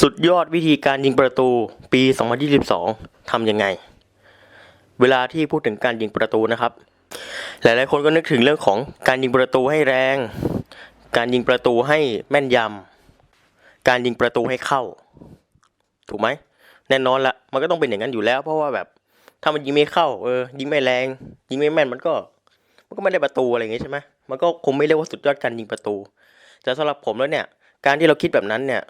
สุดยอดวิธีการยิงประตูปี 2022 ทำยังไง เวลาที่พูดถึงการยิงประตูนะครับ หลายๆคนก็นึกถึงเรื่องของการยิงประตูให้แรง การยิงประตูให้แม่นยำ การยิงประตูให้เข้า ถูกไหม แน่นอนละ มันก็ต้องเป็นอย่างนั้นอยู่แล้ว เพราะว่าแบบ ถ้ามันยิงไม่เข้า เออ ยิงไม่แรง ยิงไม่แม่น มันก็ มันก็ไม่ได้ประตูอะไรอย่างงี้ใช่ไหมมันก็คงไม่เรียกว่าสุดยอดการยิงประตู แต่สำหรับผมแล้วเนี่ย การที่เราคิดแบบนั้นเนี่ย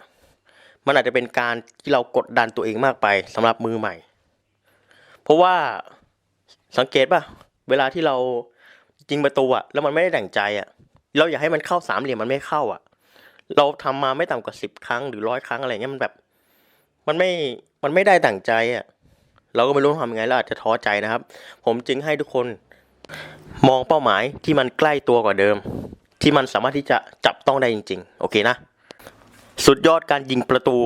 มันอาจจะเป็นการที่เรากดดันตัวเองมากไปสำหรับมือใหม่ เพราะว่าสังเกตป่ะ เวลาที่เรายิงประตูอะแล้วมันไม่ได้ดั่งใจอะเราอยากให้มันเข้าสามเหลี่ยมมันไม่เข้าอะเราทำมาไม่ต่ำกว่าสิบครั้งหรือร้อยครั้งอะไรเงี้ยมันแบบ มันไม่มันไม่ได้ดั่งใจอะเราก็ไม่รู้ทำยังไงเราอาจจะท้อใจนะครับ ผมจึงให้ทุกคนมองเป้าหมายที่มันใกล้ตัวกว่าเดิม ที่มันสามารถที่จะจับต้องได้จริง ๆ โอเคนะ สุดยอดการยิงประตู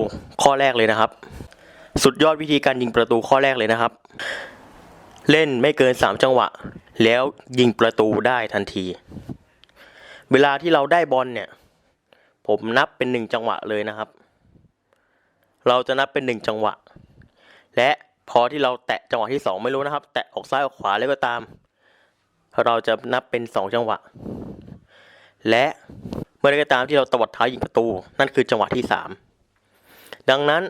ข้อแรกเลยนะครับ สุดยอดวิธีการยิงประตูข้อแรกเลยนะครับ เล่นไม่เกินสามจังหวะ แล้วยิงประตูได้ทันที เวลาที่เราได้บอลเนี่ย ผมนับเป็นหนึ่งจังหวะเลยนะครับ เราจะนับเป็นหนึ่งจังหวะ และพอที่เราแตะจังหวะที่สองไม่รู้นะครับ แตะออกซ้ายออกขวาแล้วก็ตาม เราจะนับเป็นสองจังหวะ และเมื่อใดก็ตามที่เราตวัดเท้ายิงประตู นั่นคือจังหวะที่สามดังนั้น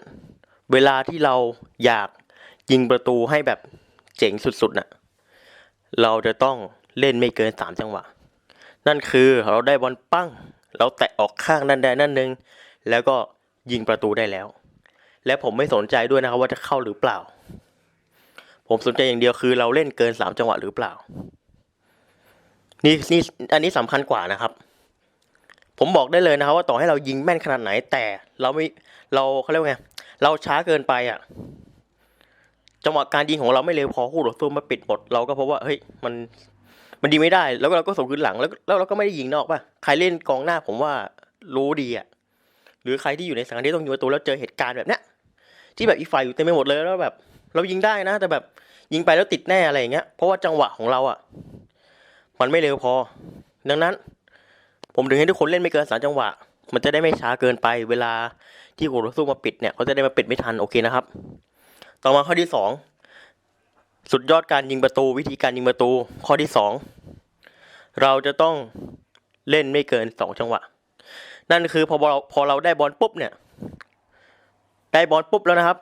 เวลาที่เราอยากยิงประตูให้แบบเจ๋งสุดๆน่ะเราจะต้องเล่นไม่เกินสามจังหวะ นั่นคือเราได้บอลปั้ง เราแตะออกข้างนั่นใดนั่นหนึ่งแล้วก็ยิงประตูได้แล้ว และผมไม่สนใจด้วยนะครับว่าจะเข้าหรือเปล่า ผมสนใจอย่างเดียวคือเราเล่นเกินสามจังหวะหรือเปล่า นี่นี่อันนี้สำคัญกว่านะครับ ผมบอกได้เลยนะครับ ว่าต่อให้เรายิงแม่นขนาดไหน แต่เราไม่เราเขาเรียกว่าไงเราช้าเกินไปอะจังหวะการยิงของเราไม่เร็วพอคู่ต่อสู้มาปิดหมดเราก็เพบว่าเฮ้ยมันมันดีไม่ได้ แล้วเราก็ส่งคืนหลังแล้วแล้วเราก็ไม่ได้ยิงนอกป่ะใครเล่นกองหน้าผมว่ารู้ดีอะหรือใครที่อยู่ในสถานที่ต้องยิงประตูแล้วเจอเหตุการณ์แบบเนี้ยที่แบบอีฝ่ายอยู่เต็มไปหมดเลยแล้วแบบ เรายิงได้นะ แต่แบบยิงไปแล้วติดแน่อะไรอย่างเงี้ยเพราะว่าจังหวะของเราอะ มันไม่เร็วพอ ดังนั้น ผมถึงให้ทุกคนเล่นไม่เกินสามจังหวะ มันจะได้ไม่ช้าเกินไป เวลาที่คู่ต่อสู้มาปิดเนี่ยเขาจะได้มาปิดไม่ทันโอเคนะครับ ต่อมาข้อที่สองสุดยอดการยิงประตูวิธีการยิงประตู ข้อที่สองเราจะต้องเล่นไม่เกินสองจังหวะ นั่นคือพอเราพอเราได้บอลปุ๊บเนี่ย ได้บอลปุ๊บแล้วนะครับ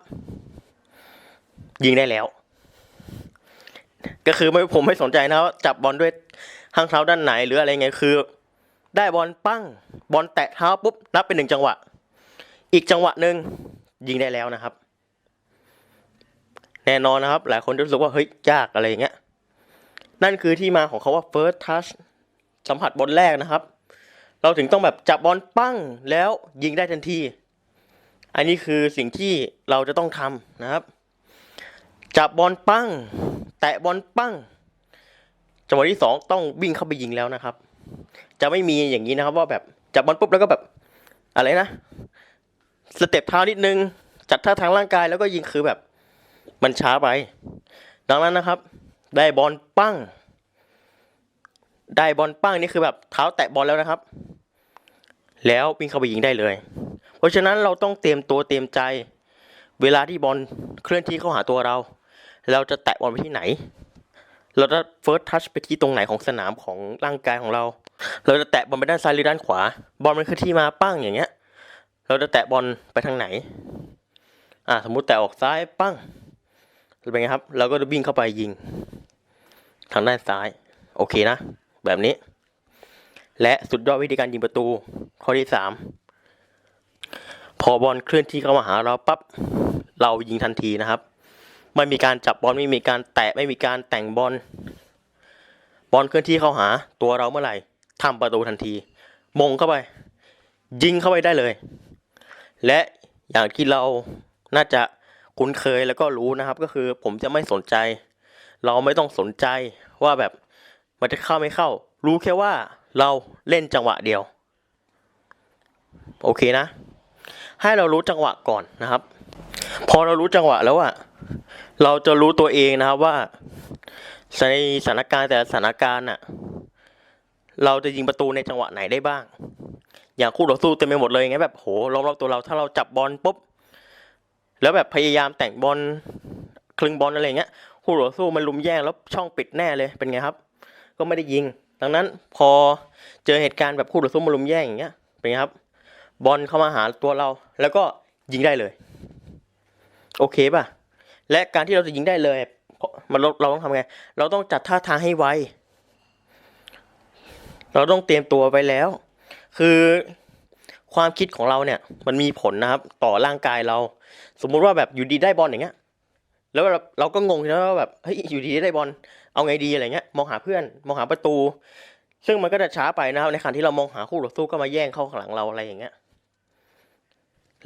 ยิงได้แล้ว ก็คือไม่ผมไม่สนใจนะว่าจับบอลด้วย ข้างเท้าด้านไหนหรืออะไรเงี้ยคือ ได้บอลปั้งบอลแตะเท้าปุ๊บนับเป็นหนึ่งจังหวะ อีกจังหวะหนึ่งยิงได้แล้วนะครับ แน่นอนนะครับ หลายคนรู้สึกว่าเฮ้ยยากอะไรอย่างเงี้ยนั่นคือที่มาของเขาว่า first touch สัมผัสบอลแรกนะครับ เราถึงต้องแบบจับบอลปั้งแล้วยิงได้ทันที อันนี้คือสิ่งที่เราจะต้องทำนะครับ จับบอลปั้ง แตะบอลปั้ง จังหวะที่สองต้องวิ่งเข้าไปยิงแล้วนะครับ จะไม่มีอย่างนี้นะครับ ว่าแบบจับบอลปุ๊บแล้วก็แบบอะไรนะสเต็ปเท้านิดนึง จัดท่าทางร่างกายแล้วก็ยิงคือแบบ มันช้าไป ดังนั้นนะครับ ได้บอลปั้ง ได้บอลปั้งนี่คือแบบเท้าแตะบอลแล้วนะครับ แล้ววิ่งเข้าไปยิงได้เลย เพราะฉะนั้นเราต้องเตรียมตัวเตรียมใจ เวลาที่บอลเคลื่อนที่เข้าหาตัวเรา เราจะแตะบอลไปที่ไหน เราจะ first touch ไปที่ตรงไหนของสนามของร่างกายของเรา เราจะแตะบอลไปด้านซ้ายหรือด้านขวา บอลมันคือที่มาปั้งอย่างเงี้ย เราจะแตะบอลไปทางไหน อ่าสมมุติแตะออกซ้ายปั้งเป็นไงครับ เราก็จะวิ่งเข้าไปยิง ทางด้านซ้าย โอเคนะ แบบนี้ และสุดยอดวิธีการยิงประตู ข้อที่สามพอบอลเคลื่อนที่เข้ามาหาเราปั๊บ เรายิงทันทีนะครับ ไม่มีการจับบอลไม่มีการแตะไม่มีการแต่งบอลบอลเคลื่อนที่เข้าหาตัวเราเมื่อไหร่ทำประตูทันที มงเข้าไป ยิงเข้าไปได้เลย และอย่างที่เราน่าจะคุ้นเคยแล้วก็รู้นะครับ ก็คือผมจะไม่สนใจ เราไม่ต้องสนใจว่าแบบมันจะเข้าไม่เข้า รู้แค่ว่าเราเล่นจังหวะเดียว โอเคนะ ให้เรารู้จังหวะก่อนนะครับ พอเรารู้จังหวะแล้วอะ เราจะรู้ตัวเองนะครับว่าในสถานการณ์แต่ละสถานการณ์น่ะ เราจะยิงประตูในจังหวะไหนได้บ้าง อย่างคู่ต่อสู้เต็มไปหมดเลยไงแบบโหล้อมรอบตัวเราถ้าเราจับบอลปุ๊บแล้วแบบพยายามแต่งบอลคลึงบอลอะไรเงี้ยคู่ต่อสู้มันลุมแย่งแล้วช่องปิดแน่เลยเป็นไงครับ ก็ไม่ได้ยิง ดังนั้นพอเจอเหตุการณ์แบบคู่ต่อสู้มาลุมแย่งอย่างเงี้ยเป็นไงครับ บอลเข้ามาหาตัวเรา แล้วก็ยิงได้เลย โอเคป่ะ และการที่เราจะยิงได้เลยมันเราต้องทำไง เราต้องจัดท่าทางให้ไว เราต้องเตรียมตัวไปแล้ว คือความคิดของเราเนี่ย มันมีผลนะครับต่อร่างกายเรา สมมุติว่าแบบอยู่ดีได้บอลอย่างเงี้ย แล้วเราเราก็งงนะว่าแบบเฮ้ยอยู่ดีได้บอลเอาไงดีอะไรเงี้ยมองหาเพื่อนมองหาประตู ซึ่งมันก็จะช้าไปนะครับในขณะที่เรามองหาคู่ต่อสู้ก็มาแย่งเข้าข้างหลังเราอะไรอย่างเงี้ย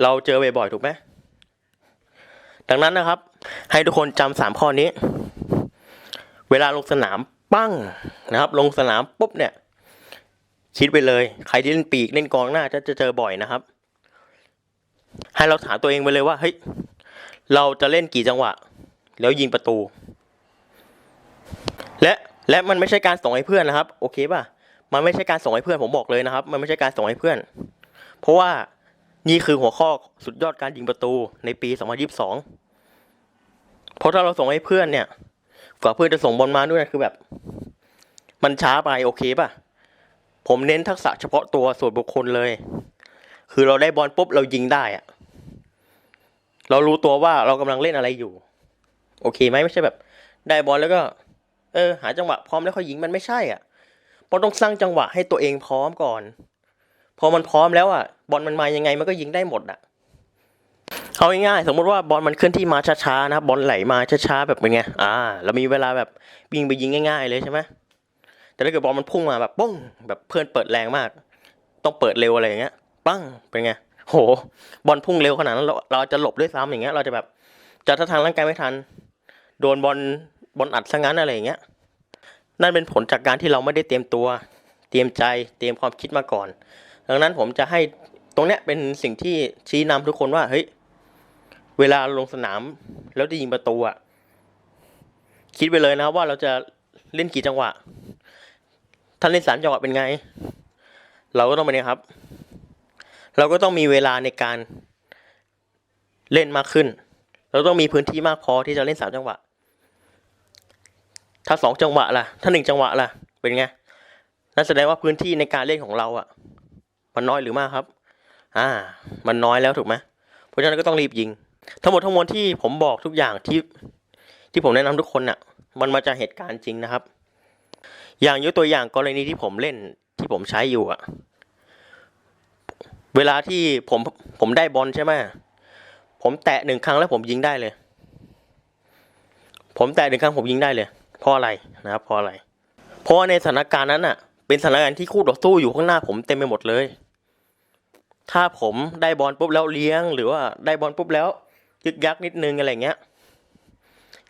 เราเจอบ่อยๆถูกไหม ดังนั้นนะครับ ให้ทุกคนจำสามข้อนี้ เวลาลงสนามปั้งนะครับ ลงสนามปุ๊บเนี่ย คิดไปเลย ใครที่เล่นปีกเล่นกองหน้าจะจะเจอบ่อยนะครับ ให้เราถามตัวเองไปเลยว่าเฮ้ยเราจะเล่นกี่จังหวะ แล้วยิงประตู และและมันไม่ใช่การส่งให้เพื่อนนะครับ โอเคป่ะมันไม่ใช่การส่งให้เพื่อนผมบอกเลยนะครับ มันไม่ใช่การส่งให้เพื่อน เพราะว่า นี่คือหัวข้อสุดยอดการยิงประตูในปี 2022 เพราะถ้าเราส่งให้เพื่อนเนี่ยกว่าเพื่อนจะส่งบอลมาด้วยนะคือแบบ มันช้าไปโอเคป่ะ ผมเน้นทักษะเฉพาะตัวส่วนบุคคลเลย คือเราได้บอลปุ๊บเรายิงได้อะเรารู้ตัวว่าเรากำลังเล่นอะไรอยู่ โอเคไหมไม่ใช่แบบ ได้บอลแล้วก็ เออ หาจังหวะพร้อมแล้วค่อยยิงมันไม่ใช่อะเราต้องสร้างจังหวะให้ตัวเองพร้อมก่อน พอมันพร้อมแล้วอะบอลมันมายังไงมันก็ยิงได้หมดอะเอาง่ายๆสมมติว่าบอลมันเคลื่อนที่มาช้าๆนะครับบอลไหลมาช้าๆแบบเป็นไงอ่าเรามีเวลาแบบวิ่งไปยิงง่าย ๆ เลยใช่ไหมแต่ถ้าเกิดบอลมันพุ่งมาแบบป้งแบบเพื่อนเปิดแรงมาก ต้องเปิดเร็วอะไรอย่างเงี้ย ปั้งเป็นไงโห บอลพุ่งเร็วขนาดนั้นเราเราจะหลบด้วยซ้ำอย่างเงี้ย เราจะแบบจัดท่าทางร่างกายไม่ทัน โดนบอลบอลอัดซะงั้นอะไรอย่างเงี้ยนั่นเป็นผลจากการที่เราไม่ได้เตรียมตัว เตรียมใจเตรียมความคิดมาก่อน ดังนั้นผมจะให้ตรงเนี้ยเป็นสิ่งที่ชี้นำทุกคนว่าเฮ้ยเวลาลงสนามแล้วจะยิงประตูอะคิดไปเลยนะว่าเราจะเล่นกี่จังหวะถ้านเล่นสามจังหวะเป็นไง เราก็ต้องเป็นไงครับ เราก็ต้องมีเวลาในการเล่นมากขึ้น เราต้องมีพื้นที่มากพอที่จะเล่นสามจังหวะ ถ้าสองจังหวะล่ะ ถ้าหนึ่งจังหวะล่ะ เป็นไง นั่นแสดงว่าพื้นที่ในการเล่นของเราอะ มันน้อยหรือมากครับ อ่า มันน้อยแล้วถูกไหมเพราะฉะนั้นก็ต้องรีบยิง ทั้งหมดทั้งมวลที่ผมบอกทุกอย่างที่ที่ผมแนะนำทุกคนน่ะ มันมาจากเหตุการณ์จริงนะครับ อย่างยกตัวอย่างกรณีที่ผมเล่นที่ผมใช้อยู่อะเวลาที่ผมผมได้บอลใช่ไหมผมแตะหนึ่งครั้งแล้วผมยิงได้เลย ผมแตะหนึ่งครั้งผมยิงได้เลยเพราะอะไรนะครับเพราะอะไร เพราะในสถานการณ์นั้นอะเป็นสถานการณ์ที่คู่ต่อสู้อยู่ข้างหน้าผมเต็มไปหมดเลย ถ้าผมได้บอลปุ๊บแล้วเลี้ยง หรือว่าได้บอลปุ๊บแล้วยึกยักนิดนึงอะไรเงี้ย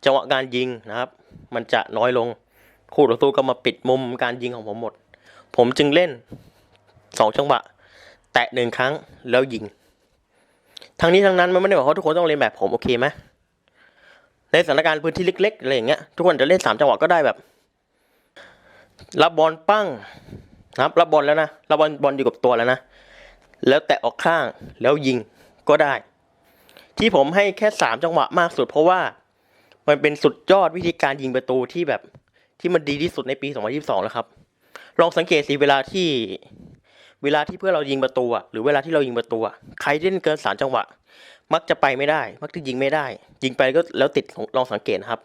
จังหวะการยิงนะครับ มันจะน้อยลง คู่ต่อสู้ก็มาปิดมุมการยิงของผมหมด ผมจึงเล่นสองจังหวะ แตะหนึ่งครั้งแล้วยิง ทั้งนี้ทั้งนั้นมันไม่ได้บอกว่าทุกคนต้องเล่นแบบผมโอเคไหมในสถานการณ์พื้นที่เล็กๆอะไรอย่างเงี้ยทุกคนจะเล่นสามจังหวะก็ได้แบบ รับบอลปั้งนะครับรับบอลแล้วนะรับบอลบอลอยู่กับตัวแล้วนะ แล้วแตะออกข้างแล้วยิงก็ได้ ที่ผมให้แค่สามจังหวะมากสุด เพราะว่ามันเป็นสุดยอดวิธีการยิงประตูที่แบบที่มันดีที่สุดในปี 2022 แล้วครับ ลองสังเกตสิเวลาที่เวลาที่เพื่อเรายิงประตูอะหรือเวลาที่เรายิงประตูอะใครเล่นเกินสามจังหวะ มักจะไปไม่ได้ มักจะยิงไม่ได้ ยิงไปก็แล้วติดลองสังเกตนะครับ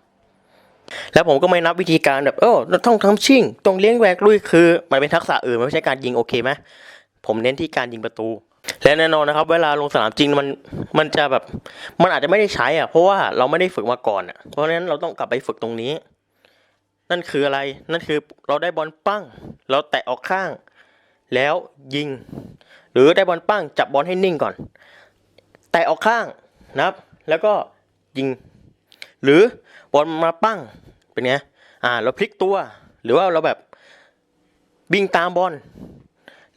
แล้วผมก็ไม่นับวิธีการแบบเออต้องทำชิ่งต้องเลี้ยงแหวกลุยคือ มันเป็นทักษะอื่นมันไม่ใช่การยิงโอเคไหม ผมเน้นที่การยิงประตู และแน่นอนนะครับ เวลาลงสนามจริงมันมันจะแบบมันอาจจะไม่ได้ใช้อะเพราะว่าเราไม่ได้ฝึกมาก่อนอะเพราะฉะนั้นเราต้องกลับไปฝึกตรงนี้ นั่นคืออะไรนั่นคือเราได้บอลปั้ง เราแตะออกข้าง แล้วยิง หรือได้บอลปั้ง จับบอลให้นิ่งก่อน แตะออกข้างนะครับ แล้วก็ยิง หรือบอลมาปั้งเป็นไงอ่าเราพลิกตัว หรือว่าเราแบบวิ่งตามบอล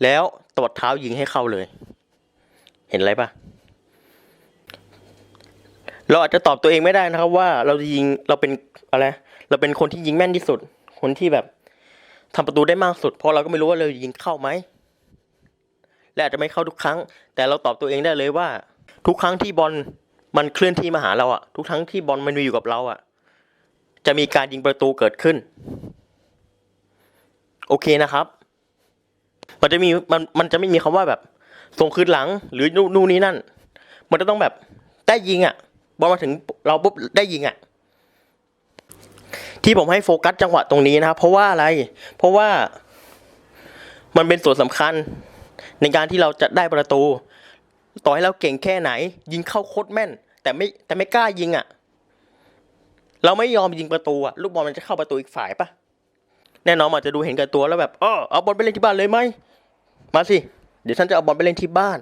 แล้วตบเท้ายิงให้เข้าเลย เห็นอะไรปะเราอาจจะตอบตัวเองไม่ได้นะครับ ว่าเราจะยิงเราเป็นอะไรเราเป็นคนที่ยิงแม่นที่สุด คนที่แบบทำประตูได้มากสุด เพราะเราก็ไม่รู้ว่าเรายิงเข้าไหมและอาจจะไม่เข้าทุกครั้ง แต่เราตอบตัวเองได้เลยว่า ทุกครั้งที่บอลมันเคลื่อนที่มาหาเราอะทุกครั้งที่บอลมันมีอยู่กับเราอะจะมีการยิงประตูเกิดขึ้น โอเคนะครับ มันจะมีมันมันจะไม่มีคำว่าแบบส่งคืนหลัง หรือนู่นนี่นั่น มันจะต้องแบบได้ยิงอะบอลมาถึงเราปุ๊บได้ยิงอะ ที่ผมให้โฟกัสจังหวะตรงนี้นะครับ เพราะว่าอะไร เพราะว่ามันเป็นส่วนสำคัญในการที่เราจะได้ประตู ต่อให้เราเก่งแค่ไหน ยิงเข้าโคตรแม่น แต่ไม่แต่ไม่กล้ายิงอะ เราไม่ยอมยิงประตูอะลูกบอลมันจะเข้าประตูอีกฝ่ายปะแน่นอนอาจจะดูเห็นแกับตัวแล้วแบบเออเอาบอลไปเล่นที่บ้านเลยไหม มาสิ เดี๋ยวฉันจะเอาบอลไปเล่นที่บ้าน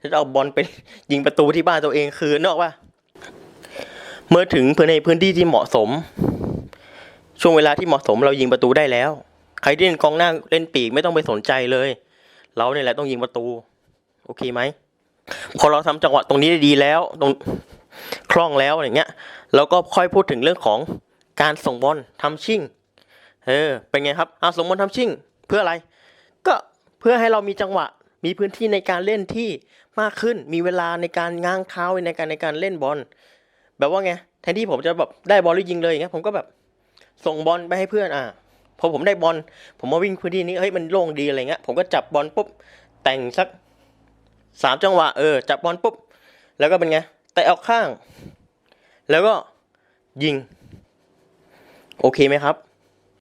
ฉันจะเอาบอลไปยิงประตูที่บ้านตัวเองคืนนออกปะเมื่อถึงพื้นในพื้นที่ที่เหมาะสม ช่วงเวลาที่เหมาะสมเรายิงประตูได้แล้ว ใครที่เล่นกองหน้าเล่นปีกไม่ต้องไปสนใจเลย เราเนี่ยแหละต้องยิงประตู โอเคไหม พอเราทำจังหวะตรงนี้ได้ดีแล้ว ตรงคล่องแล้วอะไรเงี้ยเราก็ค่อยพูดถึงเรื่องของการส่งบอลทำชิ่ง เออ เป็นไงครับเอาส่งบอลทำชิ่ง เพื่ออะไร ก็ เพื่อให้เรามีจังหวะมีพื้นที่ในการเล่นที่มากขึ้น มีเวลาในการง้างเท้าในการในการเล่นบอล แบบว่าไง แทนที่ผมจะแบบได้บอลแล้วยิงเลยอย่างเงี้ย ผมก็แบบส่งบอลไปให้เพื่อน อะพอผมได้บอล ผมมาวิ่งพื้นที่นี้ เฮ้ย มันโล่งดีอะไรเงี้ย ผมก็จับบอลปุ๊บ แต่งสักสามจังหวะ เออ จับบอลปุ๊บ แล้วก็เป็นไง แต่ออกข้าง แล้วก็ยิง โอเคไหมครับ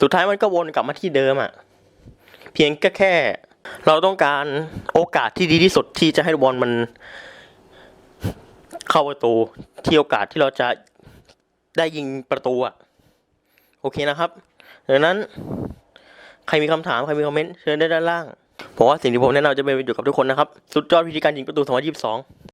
สุดท้ายมันก็วนกลับมาที่เดิมอะ เพียงแค่แค่ เราต้องการโอกาสที่ดีที่สุดที่จะให้บอลมันเข้าประตูที่โอกาสที่เราจะได้ยิงประตูอะโอเคนะครับดังนั้นใครมีคำถามใครมีคอมเมนต์เชิญได้ด้านล่างผมว่าสิ่งที่ผมแนะนำจะเป็นประโยชน์กับทุกคนนะครับ สุดยอดวิธีการยิงประตู 2022